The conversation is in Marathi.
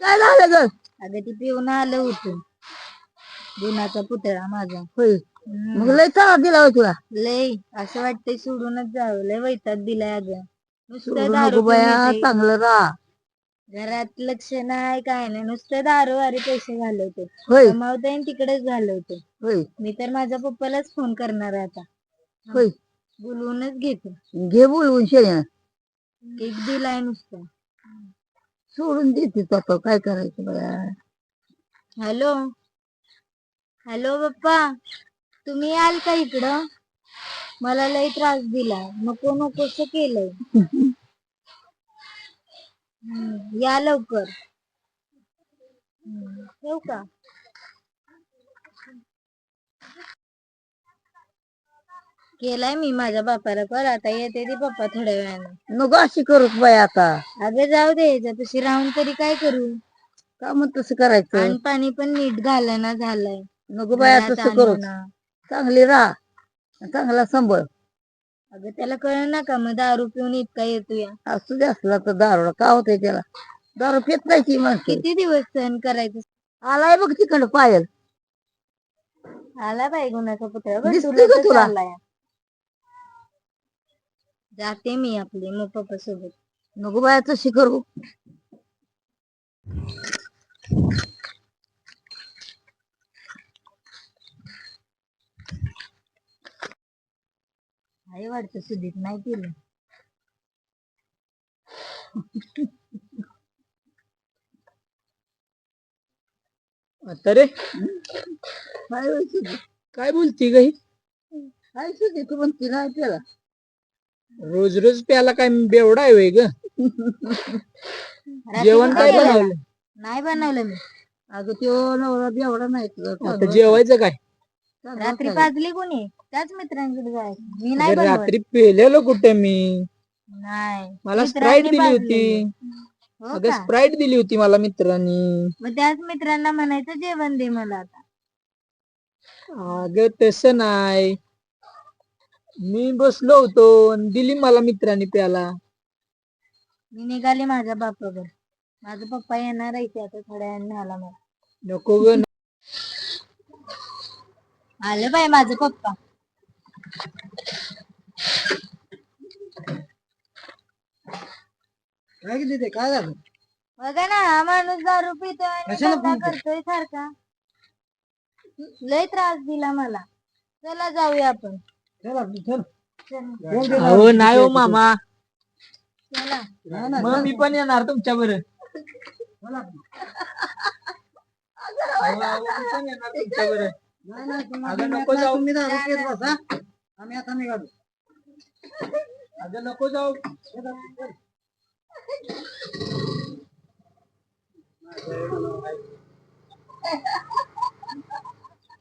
काय झालं ग? अगं ती पिऊन आलं होतं गुणाचा पुतळा माझा. होय. मग लय त्रास दिला होय तुला? लय. असं वाटतंय सोडूनच जावं. लय वैताग दिलाय अगं. नुसतं दारू नको पिऊन बाया येते. चांगलं राहा. घरात लक्ष नाही काय नाही. नुसतं दारू वारी पैसे घालवते. होय. कमावते तिकडेच घालवते. होय. मी तर माझ्या पप्पालाच फोन करणार आहे आता. होय. बोलवूनच घेते. घे बोलवून शेळ्या. केक दिलाय नुसतं. सोडून देते आता काय करायचं बघा. हॅलो? हॅलो पप्पा तुम्ही याल का इकडं? मला लई त्रास दिला नको नकोस केलंय? हम्म, या लवकर. हम्म, ठेवू का? केलाय मी माझ्या बापाला कर आता येते ती पप्पा थोड्या वेळाने. नको अशी करूच बाया आता. अगं जाऊ दे याच्यापाशी राहून तरी काय करू? का मग तसं करायचं? आणि पाणी पण नीट घालना झालंय. नको बाया घरात तसं करू. चांगली राहा. चांगला सांभाळ. अगं त्याला कळ ना का मग दारू पिऊन इतका येतो या असू दे असला तर दारूला का होतंय त्याला? दारू पित नाही ती माणसं. किती दिवस सहन करायचं? आलाय बघ तिकडं पायल. आला बाई गुन्ह्याचा पुतळा. बघ दिसतोय तुला का तर तुला? चाललाय. जाते मी आपली मग पप्पा सोबत. नको बाया तशी करू. आई वाटतं सुधीत? नाही केलं अरे काय व्हायचं ते? काय बोलती गाई काय सुधी तू म्हणती नाही त्याला रोज रोज प्याला काय बेवडा आहे वय ग. जेवण काय? बनवलं? नाही बनवलं मी. अगं त्यो नवरा एवढा नाही. तुझा आता चांगला- जेवायचं काय? चांगला रात्री काय? पाजली कोणी? त्याच मित्रांकडे जायचं मी नाही अगं, बनवत. रात्री पेलेलो कुठे मी? नाही. मला मित्रांनी स्प्राईट दिली. होती. हो अगं का? स्प्राईट दिली होती मला मित्रांनी. मग त्याच मित्रांना म्हणायचं जेवण दे मला आता. अगं तसं नाही. मी बसलो होतो आणि दिली मला मित्रांनी प्याला. मी निघाले माझ्या बापावर. माझा पप्पा येणार आहे इथे आता थोड्या वेळाने न्यायला मला. नको ग. आलं बाय माझं पप्पा. काय किती ते काय झालं? बघा ना हा माणूस दारू आणि कशाला केला? करतोय सारखा. लय त्रास दिला मला. चला जाऊया आपण. चला चल चला. अहो नाही हो मामा. चला. मग मी पण येणार तुमच्या बरं. अगं नको जाऊ. आम्ही आता निघालो. अगं नको जाऊ.